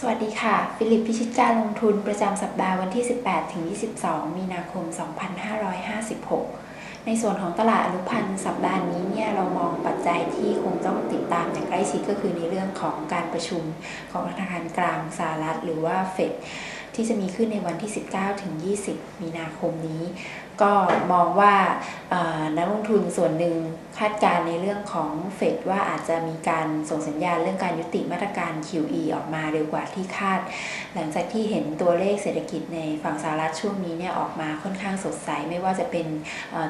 สวัสดีค่ะ ฟิลิปพิชิตการลงทุนประจำสัปดาห์วันที่ 18 ถึง 22 มีนาคม 2556 ในส่วนของตลาดอนุพันธ์สัปดาห์นี้เนี่ยเรามองปัจจัยที่คงต้องติดตามอย่างใกล้ชิดก็คือในเรื่องของการประชุมของธนาคารกลางสหรัฐหรือว่าเฟดที่จะมีขึ้นในวันที่ 19 ถึง 20 มีนาคมนี้ ก็มองว่านักลงทุนส่วนหนึ่งคาดการในเรื่องของเฟดว่าอาจจะมีการส่งสัญญาณเรื่องการยุติมาตรการ QE ออกมาเร็วกว่าที่คาด หลังจากที่เห็นตัวเลขเศรษฐกิจในฝั่งสหรัฐช่วงนี้เนี่ยออกมาค่อนข้างสดใส ไม่ว่าจะเป็น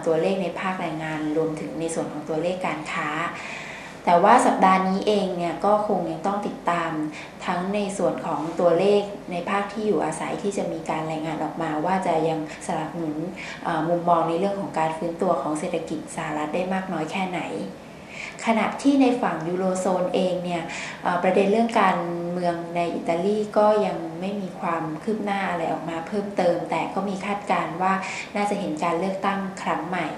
ตัวเลขในภาคแรงงานรวมถึงในส่วนของตัวเลขการค้า แต่ว่าสัปดาห์นี้เองเนี่ยก็คงยังต้องติดตาม ในส่วนของตัวเลขในภาคที่อยู่อาศัยที่จะมีการรายงานออกมาว่าจะยังสนับสนุนมุมมองในเรื่องของการฟื้นตัวของเศรษฐกิจสหรัฐได้มากน้อยแค่ไหน ขณะที่ในฝั่งยูโรโซนเองเนี่ยประเด็นเรื่องการเมืองในอิตาลีก็ยังไม่มีความคืบหน้าอะไรออกมาเพิ่มเติม แต่ก็มีคาดการณ์ว่าน่าจะเห็นการเลือกตั้งครั้งใหม่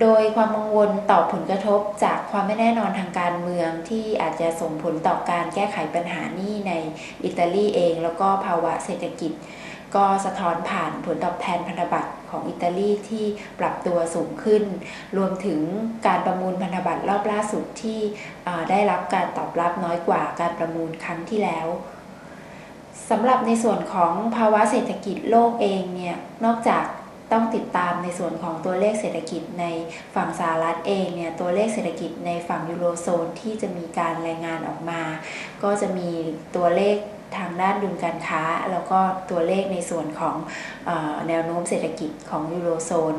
โดยความกังวลต่อผลกระทบจากความไม่แน่นอนทางการเมืองที่อาจจะส่งผลต่อการแก้ไขปัญหานี้ในอิตาลีเอง แล้วก็ภาวะเศรษฐกิจ ก็สะท้อนผ่านผลตอบแทนพันธบัตรของอิตาลีที่ปรับตัวสูงขึ้น รวมถึงการประมูลพันธบัตรรอบล่าสุดที่ได้รับการตอบรับน้อยกว่าการประมูลครั้งที่แล้วสำหรับในส่วนของภาวะเศรษฐกิจโลกเองเนี่ยนอกจาก ต้องติดตามในส่วนของตัวเลขเศรษฐกิจในฝั่งสหรัฐเองเนี่ยตัวเลขเศรษฐกิจในฝั่งยูโรโซนที่จะมีการรายงานออกมา ก็จะมีตัวเลขทางด้านดุลการค้า แล้วก็ตัวเลขในส่วนของอแนวโน้มเศรษฐกิจของยูโรโซน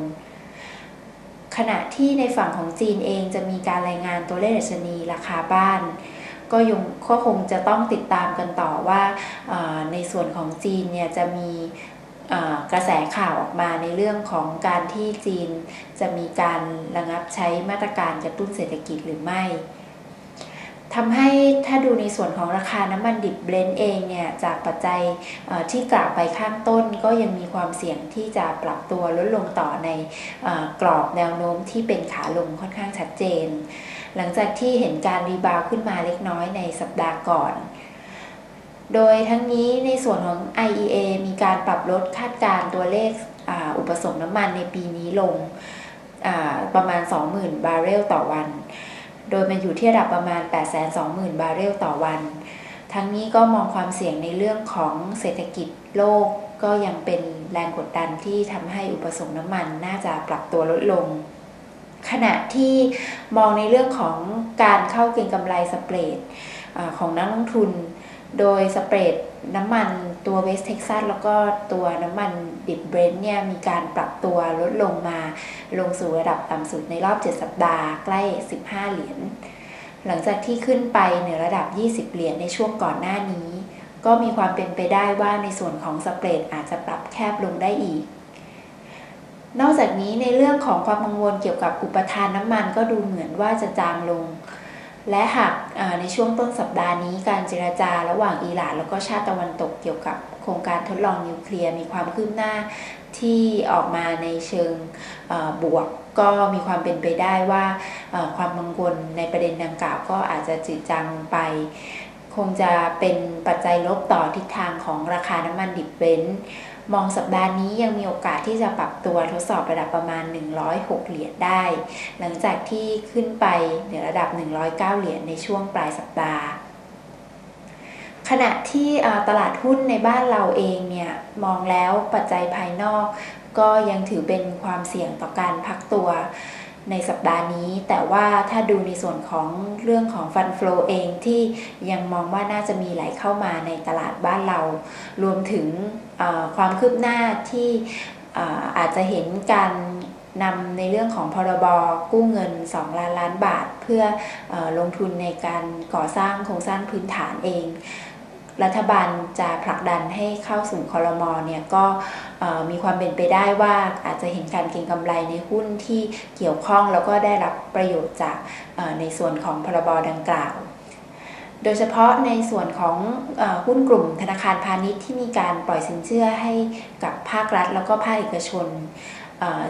ขณะที่ในฝั่งของจีนเองจะมีการรายงานตัวเลขดัชนีราคาบ้าน ก็ยังก็คงจะต้องติดตามกันต่อว่าในส่วนของจีนเนี่ยจะมี กระแสข่าวออกมาในเรื่องของการที่จีนจะมีการระงับใช้มาตรการกระตุ้นเศรษฐกิจหรือไม่ทำให้ถ้าดูในส่วนของราคาน้ำมันดิบเบลนด์เองเนี่ย จากปัจจัยที่กล่าวไปข้างต้นก็ยังมีความเสี่ยงที่จะปรับตัวลดลงต่อในกรอบแนวโน้มที่เป็นขาลงค่อนข้างชัดเจน หลังจากที่เห็นการรีบาวขึ้นมาเล็กน้อยในสัปดาห์ก่อน โดยทั้งนี้ในส่วนของ IEA มีการปรับลดคาดการตัวเลขออุปสงค์น้ำมันในปีนี้ลงประมาณ 20,000 บาร์เรลต่อวัน โดยมันอยู่ที่ระดับประมาณ 820,000 บาร์เรลต่อวัน ทั้งนี้ก็มองความเสี่ยงในเรื่องของเศรษฐกิจโลกก็ยังเป็นแรงกดดันที่ทำให้อุปสงค์น้ำมันน่าจะปรับตัวลดลง ขณะที่มองในเรื่องของการเข้าเก็งกำไรสเปรดของนักลงทุน โดยสเปรดน้ำมันตัวเวสเท็กซัสแล้วก็ตัวน้ำมันดิบเบรนท์เนี่ยมีการปรับตัวลดลงมาลงสู่ระดับต่ำสุดในรอบ 7 สัปดาห์ใกล้ 15 เหรียญ หลังจากที่ขึ้นไปเหนือระดับ 20 เหรียญในช่วงก่อนหน้านี้ ก็มีความเป็นไปได้ว่าในส่วนของสเปรดอาจจะปรับแคบลงได้อีก นอกจากนี้ในเรื่องของความกังวลเกี่ยวกับอุปทานน้ำมันก็ดูเหมือนว่าจะจางลง และหากในช่วงต้นสัปดาห์นี้การเจราจาระหว่างอิหร่านแล้วก็ชาติตะวันตกเกี่ยวกับโครงการทดลองนิวเคลียร์มีความคืบหน้าที่ออกมาในเชิงบวก ก็มีความเป็นไปได้ว่าความกังวลในประเด็นดังกล่าวก็อาจจะจืดจางไป คงจะเป็นปัจจัยลบต่อทิศทางของราคาน้ำมันดิบเบนซ์ มองสัปดาห์นี้ยังมีโอกาสที่จะปรับตัวทดสอบระดับประมาณ 106 เหรียญได้ หลังจากที่ขึ้นไปเหนือระดับ 109 เหรียญในช่วงปลายสัปดาห์ ขณะที่ตลาดหุ้นในบ้านเราเองเนี่ยมองแล้วปัจจัยภายนอกก็ยังถือเป็นความเสี่ยงต่อการพักตัว ในสัปดาห์นี้ แต่ว่าถ้าดูในส่วนของเรื่องของฟันฟลอเองที่ยังมองว่าน่าจะมีไหลเข้ามาในตลาดบ้านเรา รวมถึงความคืบหน้าที่อาจจะเห็นการนำในเรื่องของพรบกู้เงิน 2 ล้านล้านบาท เพื่ออลงทุนในการก่อสร้างโครงสร้างพื้นฐานเอง รัฐบาลจะผลักดันให้เข้าสู่คอรมอเนี่ยก็มีความเป็นไปได้ว่าอาจจะเห็นการเก็งกำไรในหุ้นที่เกี่ยวข้องแล้วก็ได้รับประโยชน์จากในส่วนของพรบดังกล่าวโดยเฉพาะในส่วนของหุ้นกลุ่มธนาคารพาณิชย์ที่มีการปล่อยสินเชื่อให้กับภาครัฐ แล้วก็ภาคเอกชน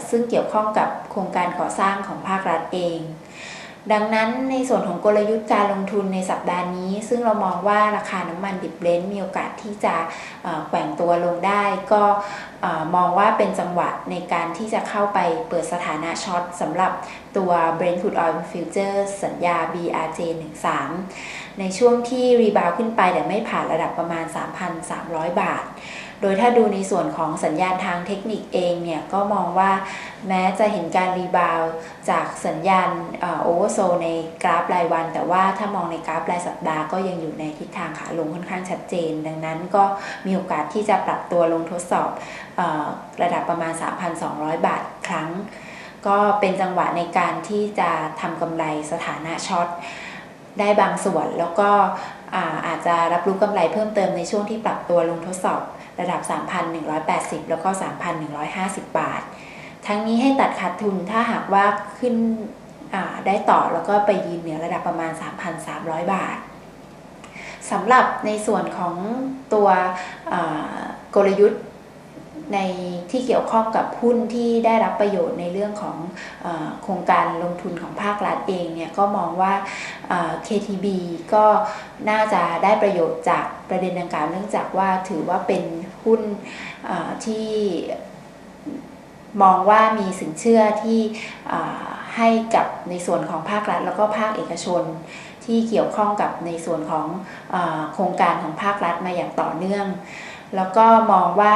ซึ่งเกี่ยวข้องกับโครงการก่อสร้างของภาครัฐเอง ดังนั้นในส่วนของกลยุทธ์การลงทุนในสัปดาห์นี้ ซึ่งเรามองว่าราคาน้ำมันดิบเบรนท์มีโอกาสที่จะแกว่งตัวลงได้ ก็มองว่าเป็นจังหวะในการที่จะเข้าไปเปิดสถานะช็อตสำหรับ ตัว Brent Crude Oil Future สัญญา BRJ 13ในช่วงที่รีบาวขึ้นไปแต่ไม่ผ่านระดับประมาณ 3,300 บาท โดยถ้าดูในส่วนของสัญญาณทางเทคนิคเองเนี่ยก็มองว่าแม้จะเห็นการรีบาวจากสัญญาณโอเวอร์โซในกราฟรายวัน แต่ว่าถ้ามองในกราฟรายสัปดาห์ก็ยังอยู่ในทิศทางขาลงค่อนข้างชัดเจน ดังนั้นก็มีโอกาสที่จะปรับตัวลงทดสอบอระดับประมาณ 3,200 บาทครั้ง ก็เป็นจังหวะในการที่จะทำกำไรสถานะช็อตได้บางส่วน แล้วก็อาอาจจะรับรู้กำไรเพิ่มเติมในช่วงที่ปรับตัวลงทดสอบระดับ 3,180 แล้วก็ 3,150 บาท ทั้งนี้ให้ตัดขาดทุนถ้าหากว่าขึ้นได้ต่อแล้วก็ไปยืนเหนือระดับประมาณ 3,300 บาทสำหรับในส่วนของตัวกลยุทธ์ ในที่เกี่ยวข้องกับหุ้นที่ได้รับประโยชน์ในเรื่องของอโครงการลงทุนของภาครัฐเองเนี่ยก็มองว่า KTB ก็น่าจะได้ประโยชน์จากประเด็นดังกล่าวเนื่องจากว่าถือว่าเป็นหุ้นที่มองว่ามีสินเชื่อที่ให้กับในส่วนของภาครัฐ แล้วก็ภาคเอกชนที่เกี่ยวข้องกับในส่วนของอโครงการของภาครัฐมาอย่างต่อเนื่อง แล้วก็มองว่า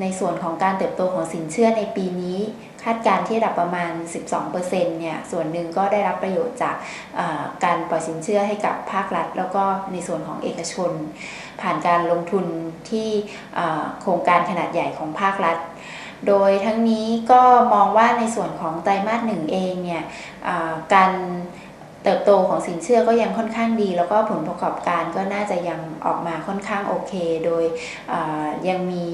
ในส่วนของการเติบโตของสินเชื่อในปีนี้ คาดการที่ระดับประมาณ 12%เนี่ยส่วนหนึ่งก็ได้รับประโยชน์จากการปล่อยสินเชื่อให้กับภาครัฐ แล้วก็ในส่วนของเอกชน ผ่านการลงทุนที่โครงการขนาดใหญ่ของภาครัฐ โดยทั้งนี้ก็มองว่าในส่วนของไตรมาสหนึ่งเองเนี่ยการ เติบโตของสินเชื่อก็ยังค่อนข้างดี แล้วก็ผลประกอบการก็น่าจะยังออกมาค่อนข้างโอเค โดยยังมี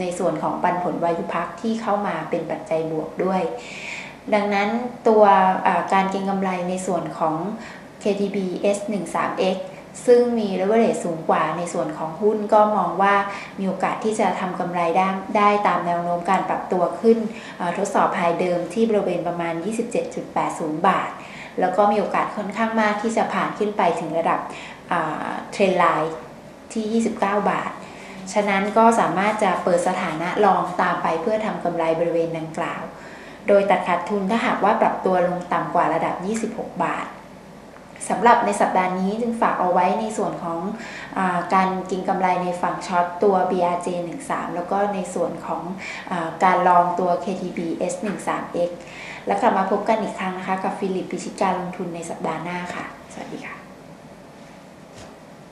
ในส่วนของปันผลวายุพักที่เข้ามาเป็นปัจจัยบวกด้วย ดังนั้นตัวการเก็งกำไรในส่วนของ KTB S13X ซึ่งมี leverage สูงกว่าในส่วนของหุ้นก็มองว่ามีโอกาสที่จะทำกำไรได้ได้ตามแนวโน้มการปรับตัวขึ้นทดสอบภายเดิมที่บริเวณประมาณ 27.80 บาท แล้วก็มีโอกาสค่อนข้างมากที่จะผ่านขึ้นไปถึงระดับเทรนไลน์ที่ 29 บาท ฉะนั้นก็สามารถจะเปิดสถานะลองตามไปเพื่อทำกำไรบริเวณดังกล่าว โดยตัดขาดทุนถ้าหากว่าปรับตัวลงต่ำกว่าระดับ 26 บาท สำหรับในสัปดาห์นี้จึงฝากเอาไว้ในส่วนของอการกินกำไรในฝั่งช็อตตัว BRJ 13แล้วก็ในส่วนของอการลองตัว KTB S13X แล้วกลับมาพบกันอีกครั้งนะคะ กับฟิลิปปิชิการลงทุนในสัปดาห์หน้าค่ะ สวัสดีค่ะ